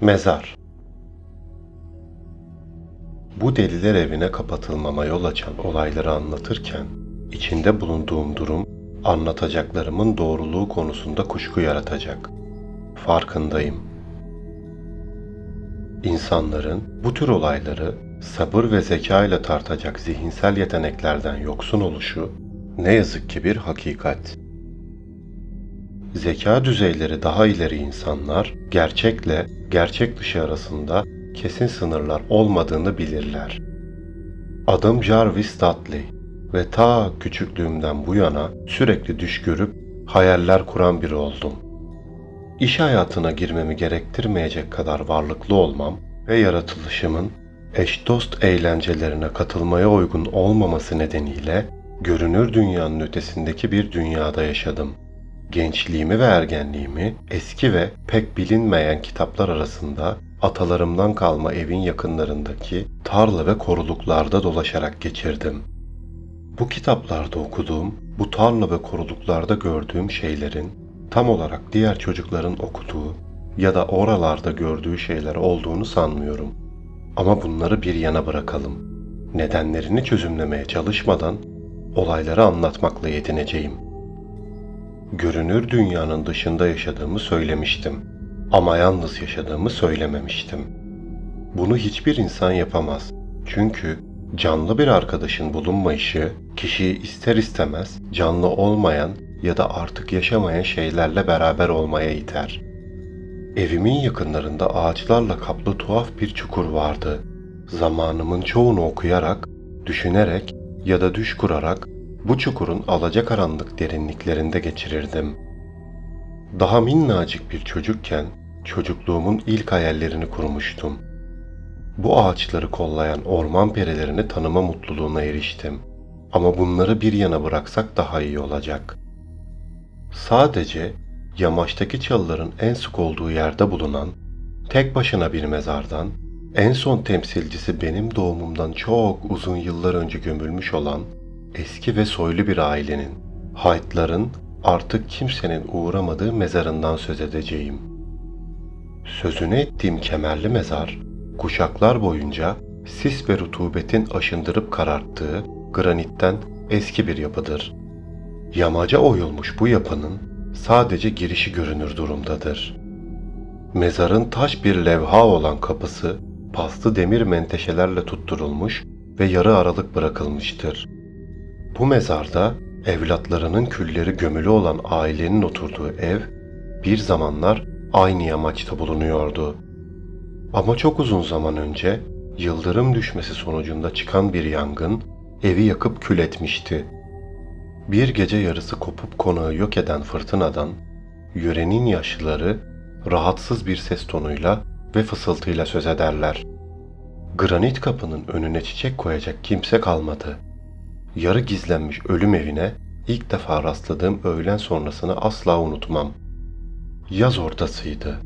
Mezar Bu deliler evine kapatılmama yol açan olayları anlatırken içinde bulunduğum durum anlatacaklarımın doğruluğu konusunda kuşku yaratacak. Farkındayım. İnsanların bu tür olayları sabır ve zeka ile tartacak zihinsel yeteneklerden yoksun oluşu ne yazık ki bir hakikat. Zeka düzeyleri daha ileri insanlar gerçekle gerçek dışı arasında kesin sınırlar olmadığını bilirler. Adım Jarvis Dudley ve ta küçüklüğümden bu yana sürekli düş görüp hayaller kuran biri oldum. İş hayatına girmemi gerektirmeyecek kadar varlıklı olmam ve yaratılışımın eş dost eğlencelerine katılmaya uygun olmaması nedeniyle görünür dünyanın ötesindeki bir dünyada yaşadım. Gençliğimi ve ergenliğimi eski ve pek bilinmeyen kitaplar arasında atalarımdan kalma evin yakınlarındaki tarla ve koruluklarda dolaşarak geçirdim. Bu kitaplarda okuduğum, bu tarla ve koruluklarda gördüğüm şeylerin tam olarak diğer çocukların okuduğu ya da oralarda gördüğü şeyler olduğunu sanmıyorum. Ama bunları bir yana bırakalım. Nedenlerini çözümlemeye çalışmadan olayları anlatmakla yetineceğim. Görünür dünyanın dışında yaşadığımı söylemiştim. Ama yalnız yaşadığımı söylememiştim. Bunu hiçbir insan yapamaz. Çünkü canlı bir arkadaşın bulunmayışı kişiyi ister istemez canlı olmayan ya da artık yaşamayan şeylerle beraber olmaya iter. Evimin yakınlarında ağaçlarla kaplı tuhaf bir çukur vardı. Zamanımın çoğunu okuyarak, düşünerek ya da düş kurarak bu çukurun alacakaranlık derinliklerinde geçirirdim. Daha minnacık bir çocukken çocukluğumun ilk hayallerini kurmuştum. Bu ağaçları kollayan orman perilerini tanıma mutluluğuna eriştim. Ama bunları bir yana bıraksak daha iyi olacak. Sadece yamaçtaki çalıların en sık olduğu yerde bulunan tek başına bir mezardan en son temsilcisi benim doğumumdan çok uzun yıllar önce gömülmüş olan eski ve soylu bir ailenin, Haytların artık kimsenin uğramadığı mezarından söz edeceğim. Sözünü ettiğim kemerli mezar, kuşaklar boyunca sis ve rutubetin aşındırıp kararttığı granitten eski bir yapıdır. Yamaca oyulmuş bu yapının sadece girişi görünür durumdadır. Mezarın taş bir levha olan kapısı paslı demir menteşelerle tutturulmuş ve yarı aralık bırakılmıştır. Bu mezarda evlatlarının külleri gömülü olan ailenin oturduğu ev bir zamanlar aynı yamaçta bulunuyordu. Ama çok uzun zaman önce yıldırım düşmesi sonucunda çıkan bir yangın evi yakıp kül etmişti. Bir gece yarısı kopup konağı yok eden fırtınadan yörenin yaşlıları rahatsız bir ses tonuyla ve fısıltıyla söz ederler. Granit kapının önüne çiçek koyacak kimse kalmadı. Yarı gizlenmiş ölüm evine ilk defa rastladığım öğlen sonrasını asla unutmam. Yaz ortasıydı.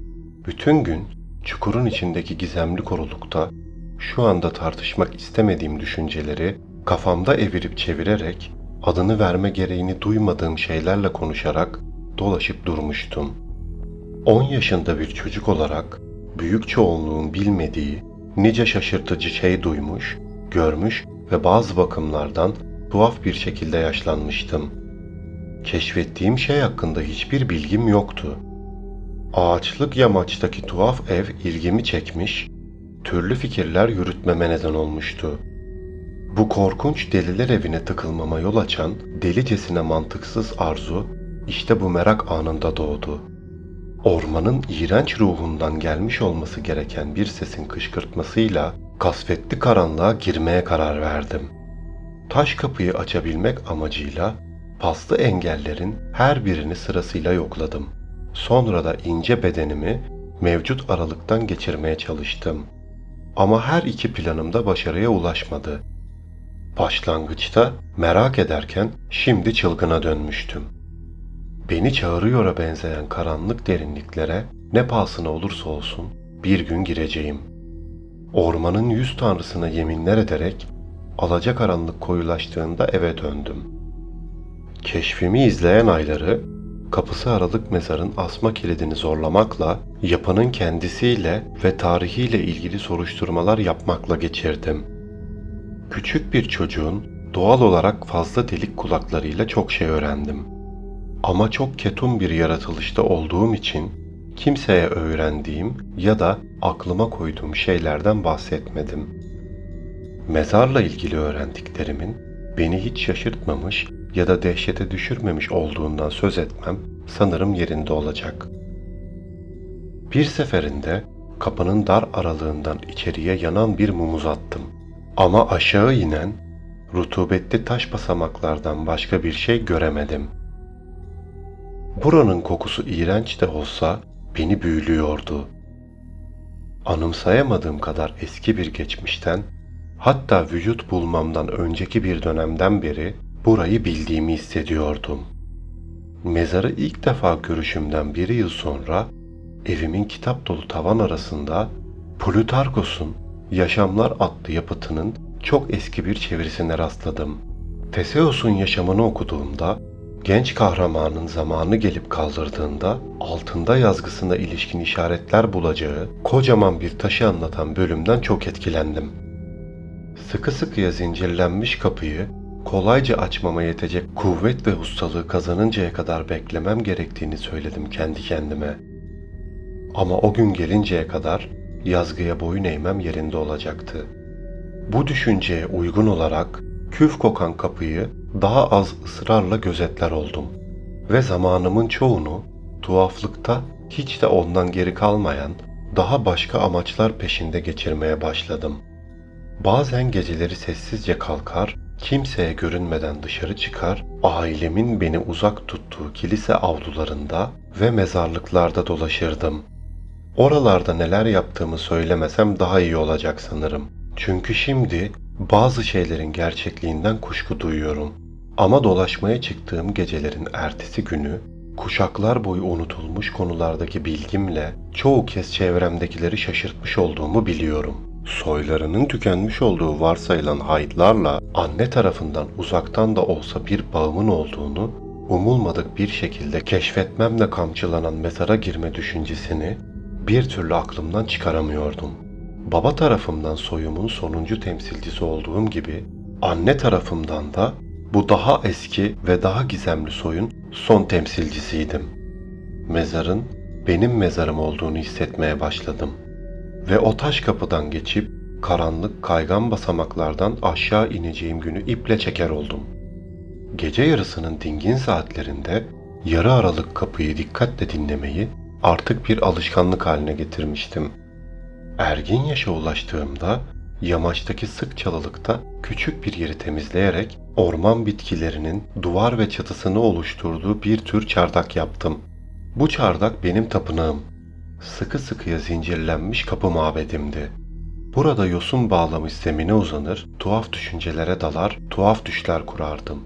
Bütün gün çukurun içindeki gizemli korulukta şu anda tartışmak istemediğim düşünceleri kafamda evirip çevirerek adını verme gereğini duymadığım şeylerle konuşarak dolaşıp durmuştum. 10 yaşında bir çocuk olarak büyük çoğunluğun bilmediği nice şaşırtıcı şey duymuş, görmüş ve bazı bakımlardan tuhaf bir şekilde yaşlanmıştım. Keşfettiğim şey hakkında hiçbir bilgim yoktu. Ağaçlık yamaçtaki tuhaf ev ilgimi çekmiş, türlü fikirler yürütmeme neden olmuştu. Bu korkunç deliler evine tıkılmama yol açan delicesine mantıksız arzu işte bu merak anında doğdu. Ormanın iğrenç ruhundan gelmiş olması gereken bir sesin kışkırtmasıyla kasvetli karanlığa girmeye karar verdim. Taş kapıyı açabilmek amacıyla paslı engellerin her birini sırasıyla yokladım. Sonra da ince bedenimi mevcut aralıktan geçirmeye çalıştım. Ama her iki planım da başarıya ulaşmadı. Başlangıçta merak ederken şimdi çılgına dönmüştüm. Beni çağırıyora benzeyen karanlık derinliklere ne pahasına olursa olsun bir gün gireceğim. Ormanın yüz tanrısına yeminler ederek alacakaranlık koyulaştığında eve döndüm. Keşfimi izleyen ayları kapısı aralık mezarın asma kilidini zorlamakla, yapanın kendisiyle ve tarihiyle ilgili soruşturmalar yapmakla geçirdim. Küçük bir çocuğun doğal olarak fazla delik kulaklarıyla çok şey öğrendim. Ama çok ketum bir yaratılışta olduğum için kimseye öğrendiğim ya da aklıma koyduğum şeylerden bahsetmedim. Mezarla ilgili öğrendiklerimin beni hiç şaşırtmamış ya da dehşete düşürmemiş olduğundan söz etmem sanırım yerinde olacak. Bir seferinde kapının dar aralığından içeriye yanan bir mum uzattım. Ama aşağı inen rutubetli taş basamaklardan başka bir şey göremedim. Buranın kokusu iğrenç de olsa beni büyülüyordu. Anımsayamadığım kadar eski bir geçmişten, hatta vücut bulmamdan önceki bir dönemden beri burayı bildiğimi hissediyordum. Mezarı ilk defa görüşümden bir yıl sonra evimin kitap dolu tavan arasında Plutarkos'un Yaşamlar adlı yapıtının çok eski bir çevirisine rastladım. Teseus'un yaşamını okuduğumda genç kahramanın zamanı gelip kaldırdığında altında yazgısına ilişkin işaretler bulacağı kocaman bir taşı anlatan bölümden çok etkilendim. Sıkı sıkıya zincirlenmiş kapıyı kolayca açmama yetecek kuvvet ve ustalığı kazanıncaya kadar beklemem gerektiğini söyledim kendi kendime. Ama o gün gelinceye kadar yazgıya boyun eğmem yerinde olacaktı. Bu düşünceye uygun olarak küf kokan kapıyı daha az ısrarla gözetler oldum. Ve zamanımın çoğunu tuhaflıkta hiç de ondan geri kalmayan daha başka amaçlar peşinde geçirmeye başladım. Bazen geceleri sessizce kalkar, kimseye görünmeden dışarı çıkar, ailemin beni uzak tuttuğu kilise avlularında ve mezarlıklarda dolaşırdım. Oralarda neler yaptığımı söylemesem daha iyi olacak sanırım. Çünkü şimdi bazı şeylerin gerçekliğinden kuşku duyuyorum. Ama dolaşmaya çıktığım gecelerin ertesi günü kuşaklar boyu unutulmuş konulardaki bilgimle çoğu kez çevremdekileri şaşırtmış olduğumu biliyorum. Soylarının tükenmiş olduğu varsayılan haydlarla anne tarafından uzaktan da olsa bir bağımın olduğunu umulmadık bir şekilde keşfetmemle kamçılanan mezara girme düşüncesini bir türlü aklımdan çıkaramıyordum. Baba tarafımdan soyumun sonuncu temsilcisi olduğum gibi anne tarafımdan da bu daha eski ve daha gizemli soyun son temsilcisiydim. Mezarın benim mezarım olduğunu hissetmeye başladım. Ve o taş kapıdan geçip karanlık kaygan basamaklardan aşağı ineceğim günü iple çeker oldum. Gece yarısının dingin saatlerinde yarı aralık kapıyı dikkatle dinlemeyi artık bir alışkanlık haline getirmiştim. Ergin yaşa ulaştığımda yamaçtaki sık çalılıkta küçük bir yeri temizleyerek orman bitkilerinin duvar ve çatısını oluşturduğu bir tür çardak yaptım. Bu çardak benim tapınağım. Sıkı sıkıya zincirlenmiş kapı mabedimdi. Burada yosun bağlamış zemine uzanır, tuhaf düşüncelere dalar, tuhaf düşler kurardım.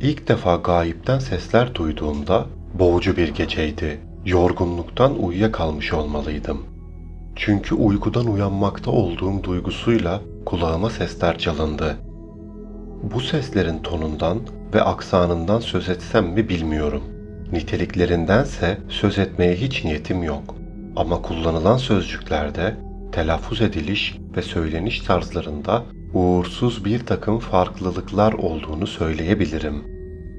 İlk defa gayipten sesler duyduğumda boğucu bir geceydi. Yorgunluktan uyuyakalmış olmalıydım. Çünkü uykudan uyanmakta olduğum duygusuyla kulağıma sesler çalındı. Bu seslerin tonundan ve aksanından söz etsem mi bilmiyorum. Niteliklerindense söz etmeye hiç niyetim yok. Ama kullanılan sözcüklerde, telaffuz ediliş ve söyleniş tarzlarında uğursuz bir takım farklılıklar olduğunu söyleyebilirim.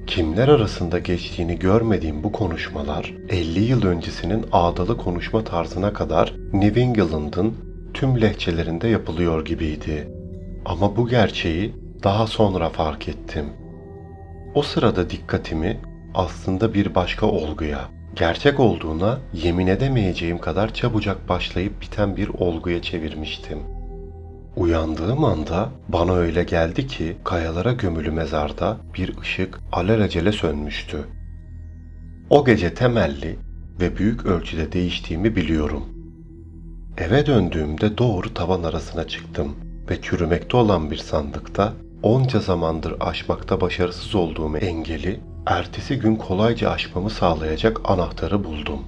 Kimler arasında geçtiğini görmediğim bu konuşmalar 50 yıl öncesinin ağdalı konuşma tarzına kadar New England'ın tüm lehçelerinde yapılıyor gibiydi. Ama bu gerçeği daha sonra fark ettim. O sırada dikkatimi aslında bir başka olguya, gerçek olduğuna yemin edemeyeceğim kadar çabucak başlayıp biten bir olguya çevirmiştim. Uyandığım anda bana öyle geldi ki kayalara gömülü mezarda bir ışık alelacele sönmüştü. O gece temelli ve büyük ölçüde değiştiğimi biliyorum. Eve döndüğümde doğru tavan arasına çıktım ve çürümekte olan bir sandıkta onca zamandır aşmakta başarısız olduğum engeli ertesi gün kolayca aşmamı sağlayacak anahtarı buldum.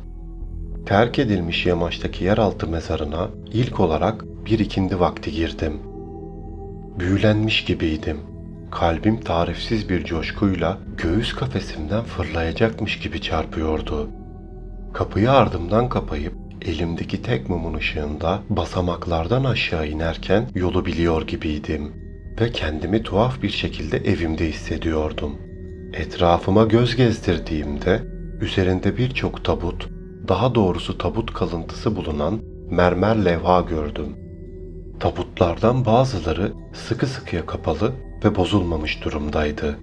Terk edilmiş yamaçtaki yeraltı mezarına ilk olarak bir ikindi vakti girdim. Büyülenmiş gibiydim. kalbim tarifsiz bir coşkuyla göğüs kafesimden fırlayacakmış gibi çarpıyordu. Kapıyı ardımdan kapayıp elimdeki tek mumun ışığında basamaklardan aşağı inerken yolu biliyor gibiydim ve kendimi tuhaf bir şekilde evimde hissediyordum. Etrafıma göz gezdirdiğimde üzerinde birçok tabut, daha doğrusu tabut kalıntısı bulunan mermer levha gördüm. Tabutlardan bazıları sıkı sıkıya kapalı ve bozulmamış durumdaydı.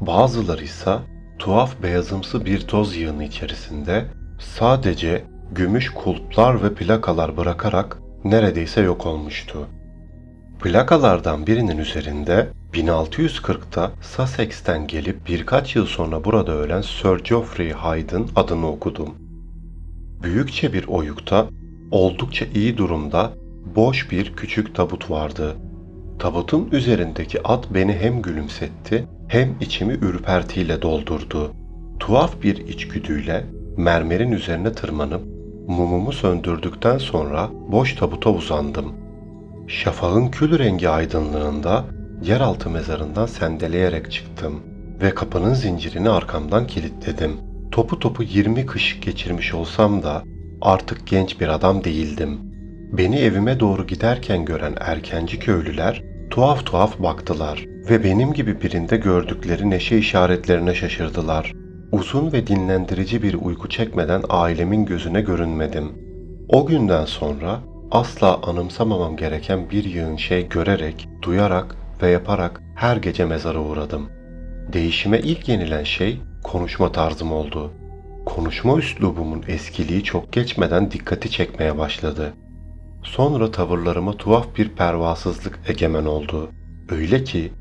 Bazıları ise tuhaf beyazımsı bir toz yığını içerisinde sadece gümüş kulplar ve plakalar bırakarak neredeyse yok olmuştu. Plakalardan birinin üzerinde 1640'ta Sussex'ten gelip birkaç yıl sonra burada ölen Sir Geoffrey Hyde'ın adını okudum. Büyükçe bir oyukta oldukça iyi durumda boş bir küçük tabut vardı. Tabutun üzerindeki at beni hem gülümsetti hem içimi ürpertiyle doldurdu. Tuhaf bir içgüdüyle mermerin üzerine tırmanıp mumumu söndürdükten sonra boş tabuta uzandım. Şafağın kül rengi aydınlığında yeraltı mezarından sendeleyerek çıktım ve kapının zincirini arkamdan kilitledim. Topu topu 20 kış geçirmiş olsam da artık genç bir adam değildim. Beni evime doğru giderken gören erkenci köylüler tuhaf tuhaf baktılar ve benim gibi birinde gördükleri neşe işaretlerine şaşırdılar. Uzun ve dinlendirici bir uyku çekmeden ailemin gözüne görünmedim. O günden sonra asla anımsamamam gereken bir yığın şey görerek, duyarak ve yaparak her gece mezara uğradım. Değişime ilk yenilen şey konuşma tarzım oldu. Konuşma üslubumun eskiliği çok geçmeden dikkati çekmeye başladı. Sonra tavırlarıma tuhaf bir pervasızlık egemen oldu. Öyle ki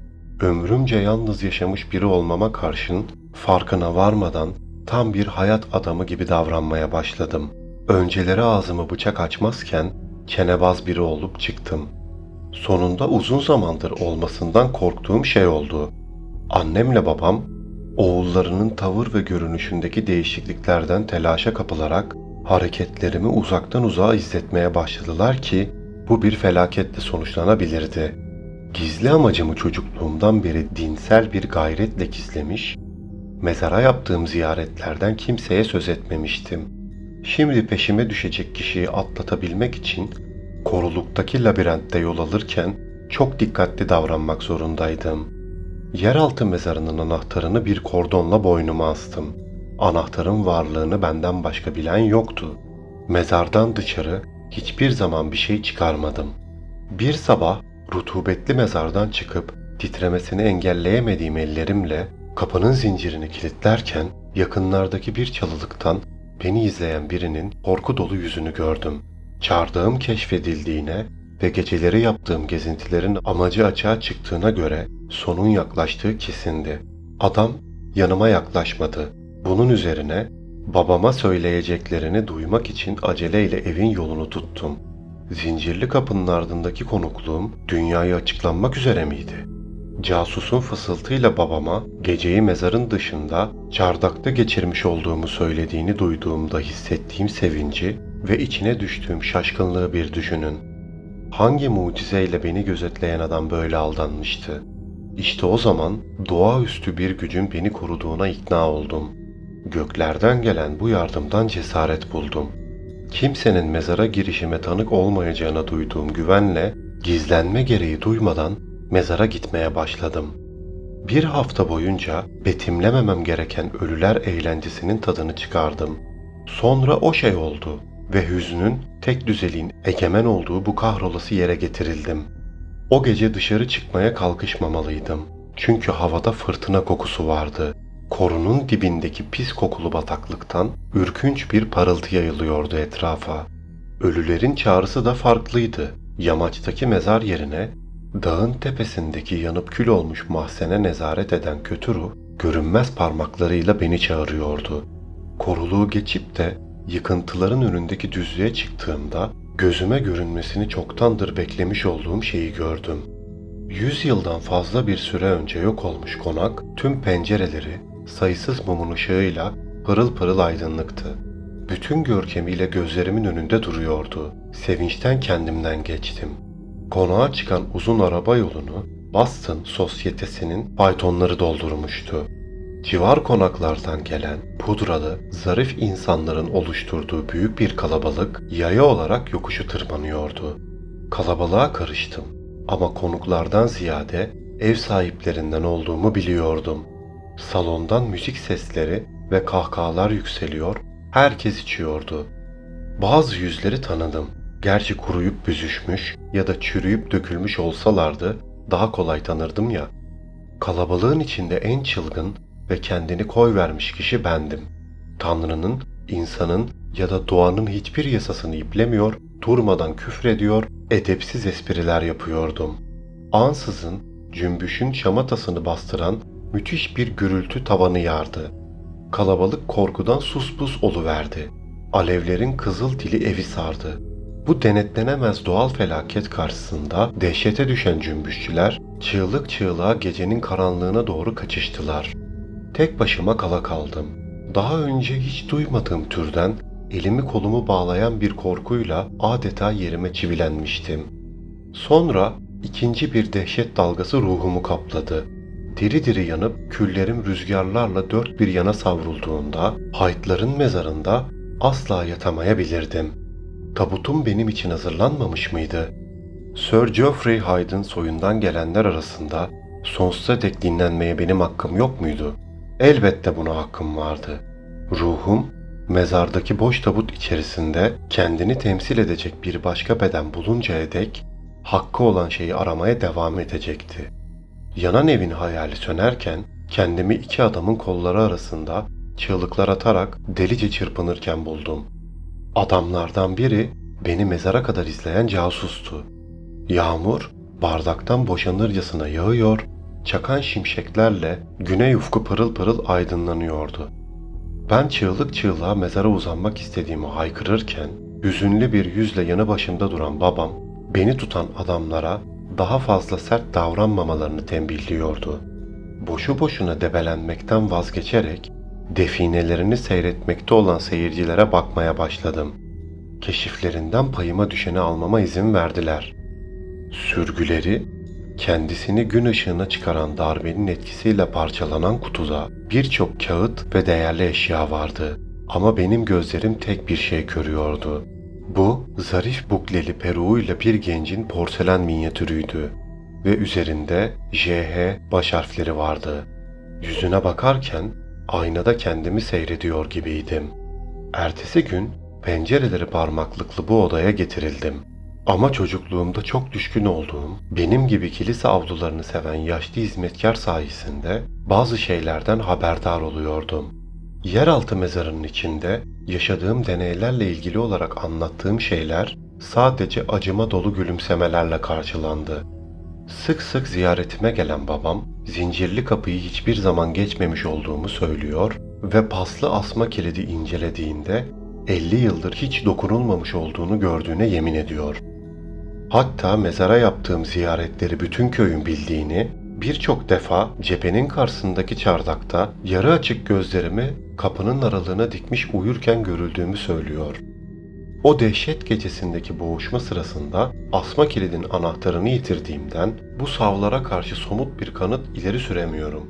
ömrümce yalnız yaşamış biri olmama karşın farkına varmadan tam bir hayat adamı gibi davranmaya başladım. Önceleri ağzımı bıçak açmazken çenebaz biri olup çıktım. Sonunda uzun zamandır olmasından korktuğum şey oldu. Annemle babam oğullarının tavır ve görünüşündeki değişikliklerden telaşa kapılarak hareketlerimi uzaktan uzağa izletmeye başladılar ki bu bir felaketle sonuçlanabilirdi. Gizli amacımı çocukluğumdan beri dinsel bir gayretle gizlemiş, mezara yaptığım ziyaretlerden kimseye söz etmemiştim. Şimdi peşime düşecek kişiyi atlatabilmek için koruluktaki labirentte yol alırken çok dikkatli davranmak zorundaydım. Yeraltı mezarının anahtarını bir kordonla boynuma astım. Anahtarın varlığını benden başka bilen yoktu. Mezardan dışarı hiçbir zaman bir şey çıkarmadım. Bir sabah rutubetli mezardan çıkıp titremesini engelleyemediğim ellerimle kapının zincirini kilitlerken yakınlardaki bir çalılıktan beni izleyen birinin korku dolu yüzünü gördüm. Çardağım keşfedildiğine ve geceleri yaptığım gezintilerin amacı açığa çıktığına göre sonun yaklaştığı kesindi. Adam yanıma yaklaşmadı. Bunun üzerine babama söyleyeceklerini duymak için aceleyle evin yolunu tuttum. Zincirli kapının ardındaki konukluğum dünyaya açıklanmak üzere miydi? Casusun fısıltıyla babama geceyi mezarın dışında çardakta geçirmiş olduğumu söylediğini duyduğumda hissettiğim sevinci ve içine düştüğüm şaşkınlığı bir düşünün. Hangi mucizeyle beni gözetleyen adam böyle aldanmıştı? İşte o zaman doğaüstü bir gücün beni koruduğuna ikna oldum. Göklerden gelen bu yardımdan cesaret buldum. Kimsenin mezara girişime tanık olmayacağına duyduğum güvenle gizlenme gereği duymadan mezara gitmeye başladım. Bir hafta boyunca betimlememem gereken ölüler eğlencesinin tadını çıkardım. Sonra o şey oldu ve hüznün tek düzeliğin egemen olduğu bu kahrolası yere getirildim. O gece dışarı çıkmaya kalkışmamalıydım. Çünkü havada fırtına kokusu vardı. Korunun dibindeki pis kokulu bataklıktan ürkünç bir parıltı yayılıyordu etrafa. Ölülerin çağrısı da farklıydı. Yamaçtaki mezar yerine dağın tepesindeki yanıp kül olmuş mahzene nezaret eden kötü ruh görünmez parmaklarıyla beni çağırıyordu. Koruluğu geçip de yıkıntıların önündeki düzlüğe çıktığımda gözüme görünmesini çoktandır beklemiş olduğum şeyi gördüm. Yüz yıldan fazla bir süre önce yok olmuş konak tüm pencereleri sayısız mumun ışığıyla pırıl pırıl aydınlıktı. Bütün görkemiyle gözlerimin önünde duruyordu. Sevinçten kendimden geçtim. Konağa çıkan uzun araba yolunu Boston sosyetesinin faytonları doldurmuştu. Civar konaklardan gelen pudralı, zarif insanların oluşturduğu büyük bir kalabalık yaya olarak yokuşu tırmanıyordu. Kalabalığa karıştım ama konuklardan ziyade ev sahiplerinden olduğumu biliyordum. Salondan müzik sesleri ve kahkahalar yükseliyor, herkes içiyordu. Bazı yüzleri tanıdım. Gerçi kuruyup büzüşmüş ya da çürüyüp dökülmüş olsalardı daha kolay tanırdım ya. Kalabalığın içinde en çılgın ve kendini koy vermiş kişi bendim. Tanrı'nın, insanın ya da doğanın hiçbir yasasını iplemiyor, durmadan küfrediyor, edepsiz espriler yapıyordum. Ansızın cümbüşün şamatasını bastıran müthiş bir gürültü tavanı yardı. Kalabalık korkudan suspus oluverdi. Alevlerin kızıl dili evi sardı. Bu denetlenemez doğal felaket karşısında dehşete düşen cümbüşçüler çığlık çığlığa gecenin karanlığına doğru kaçıştılar. Tek başıma kala kaldım. Daha önce hiç duymadığım türden elimi kolumu bağlayan bir korkuyla adeta yerime çivilenmiştim. Sonra ikinci bir dehşet dalgası ruhumu kapladı. Diri diri yanıp küllerim rüzgarlarla dört bir yana savrulduğunda haytların mezarında asla yatamayabilirdim. Tabutum benim için hazırlanmamış mıydı? Sir Geoffrey Hyde'ın soyundan gelenler arasında sonsuza dek dinlenmeye benim hakkım yok muydu? Elbette buna hakkım vardı. Ruhum mezardaki boş tabut içerisinde kendini temsil edecek bir başka beden buluncaya dek hakkı olan şeyi aramaya devam edecekti. Yanan evin hayali sönerken kendimi iki adamın kolları arasında çığlıklar atarak delice çırpınırken buldum. Adamlardan biri beni mezara kadar izleyen casustu. Yağmur bardaktan boşanırcasına yağıyor, çakan şimşeklerle güney ufku pırıl pırıl aydınlanıyordu. Ben çığlık çığlığa mezara uzanmak istediğimi haykırırken, hüzünlü bir yüzle yanı başımda duran babam, beni tutan adamlara daha fazla sert davranmamalarını tembihliyordu. Boşu boşuna debelenmekten vazgeçerek, definelerini seyretmekte olan seyircilere bakmaya başladım. Keşiflerinden payıma düşeni almama izin verdiler. Sürgüleri, kendisini gün ışığına çıkaran darbenin etkisiyle parçalanan kutuda birçok kağıt ve değerli eşya vardı. Ama benim gözlerim tek bir şey görüyordu. Bu, zarif bukleli peruğuyla bir gencin porselen minyatürüydü ve üzerinde JH baş harfleri vardı. Yüzüne bakarken aynada kendimi seyrediyor gibiydim. Ertesi gün pencereleri parmaklıklı bu odaya getirildim. Ama çocukluğumda çok düşkün olduğum, benim gibi kilise avlularını seven yaşlı hizmetkar sayesinde bazı şeylerden haberdar oluyordum. Yeraltı mezarının içinde yaşadığım deneylerle ilgili olarak anlattığım şeyler sadece acıma dolu gülümsemelerle karşılandı. Sık sık ziyaretime gelen babam, zincirli kapıyı hiçbir zaman geçmemiş olduğumu söylüyor ve paslı asma kilidi incelediğinde 50 yıldır hiç dokunulmamış olduğunu gördüğüne yemin ediyor. Hatta mezara yaptığım ziyaretleri bütün köyün bildiğini, birçok defa cephenin karşısındaki çardakta yarı açık gözlerimi kapının aralığına dikmiş uyurken görüldüğümü söylüyor. O dehşet gecesindeki boğuşma sırasında asma kilidin anahtarını yitirdiğimden bu savlara karşı somut bir kanıt ileri süremiyorum.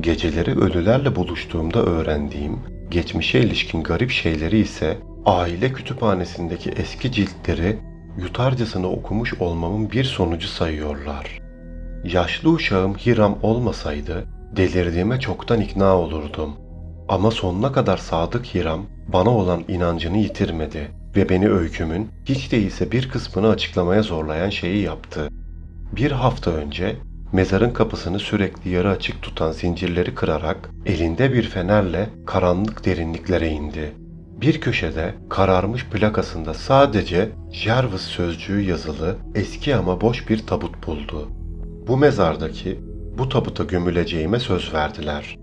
Geceleri ölülerle buluştuğumda öğrendiğim, geçmişe ilişkin garip şeyleri ise aile kütüphanesindeki eski ciltleri yutarcasına okumuş olmamın bir sonucu sayıyorlar. Yaşlı uşağım Hiram olmasaydı delirdiğime çoktan ikna olurdum. Ama sonuna kadar sadık Hiram bana olan inancını yitirmedi ve beni öykümün hiç değilse bir kısmını açıklamaya zorlayan şeyi yaptı. Bir hafta önce mezarın kapısını sürekli yarı açık tutan zincirleri kırarak elinde bir fenerle karanlık derinliklere indi. Bir köşede kararmış plakasında sadece Jarvis sözcüğü yazılı eski ama boş bir tabut buldu. Bu mezardaki bu tabuta gömüleceğime söz verdiler.